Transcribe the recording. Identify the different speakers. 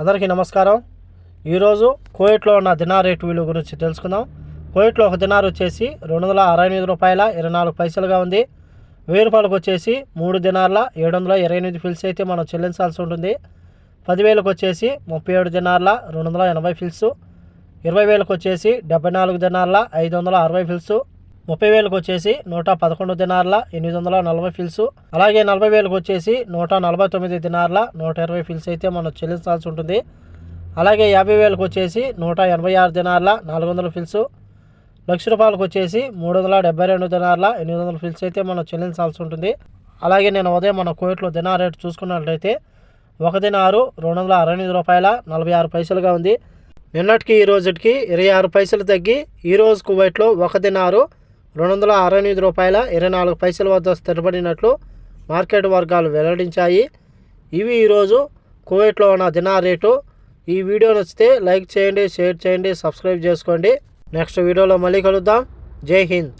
Speaker 1: అందరికీ నమస్కారం. ఈరోజు కోయిట్లో ఉన్న దినార్ రేటు విలువ గురించి తెలుసుకుందాం. కోయిట్లో ఒక దినార్ వచ్చేసి రెండు వందల అరవై ఎనిమిది రూపాయల ఇరవై నాలుగు పైసలుగా ఉంది. వెయ్యి రూపాయలకు వచ్చేసి మూడు దినార్ల ఏడు వందల ఇరవై ఎనిమిది ఫిల్స్ అయితే మనం చెల్లించాల్సి ఉంటుంది. పదివేలకు వచ్చేసి ముప్పై ఏడు దినార్ల రెండు వందల ఎనభై ఫిల్స్. ఇరవై వేలకు వచ్చేసి డెబ్బై నాలుగు దినార్ల ఐదు వందల అరవై ఫిల్స్. ముప్పై వేలకు వచ్చేసి నూట పదకొండు దినార్ల ఎనిమిది వందల నలభై ఫిల్స్. అలాగే నలభై వేలకు వచ్చేసి నూట నలభై తొమ్మిది దినార్ల నూట ఇరవై ఫిల్స్ అయితే మనం చెల్లించాల్సి ఉంటుంది. అలాగే యాభై వేలకు వచ్చేసి నూట ఎనభై ఆరు దినార్ల నాలుగు వందల ఫిల్స్. లక్ష రూపాయలకు వచ్చేసి మూడు వందల డెబ్బై రెండు దినార్ల ఎనిమిది వందల ఫిల్స్ అయితే మనం చెల్లించాల్సి ఉంటుంది. అలాగే నేను ఉదయం మన కోవిట్లో దినార్ రేటు చూసుకున్నట్లయితే ఒక దినారు రెండు వందల అరవై ఎనిమిది రూపాయల నలభై ఆరు పైసలుగా ఉంది. నిన్నటికి ఈ రోజుకి ఇరవై ఆరు పైసలు తగ్గి ఈ రోజు కువైట్లో ఒక దినారు రెండు వందల అరవై ఎనిమిది రూపాయల ఇరవై నాలుగు పైసల వద్ద స్థిరపడినట్లు మార్కెట్ వర్గాలు వెల్లడించాయి. ఇవి ఈరోజు కువైట్లో ఉన్న దినార్ రేటు. ఈ వీడియో నచ్చితే లైక్ చేయండి షేర్ చేయండి సబ్స్క్రైబ్ చేసుకోండి. నెక్స్ట్ వీడియోలో మళ్ళీ కలుద్దాం. జై హింద్.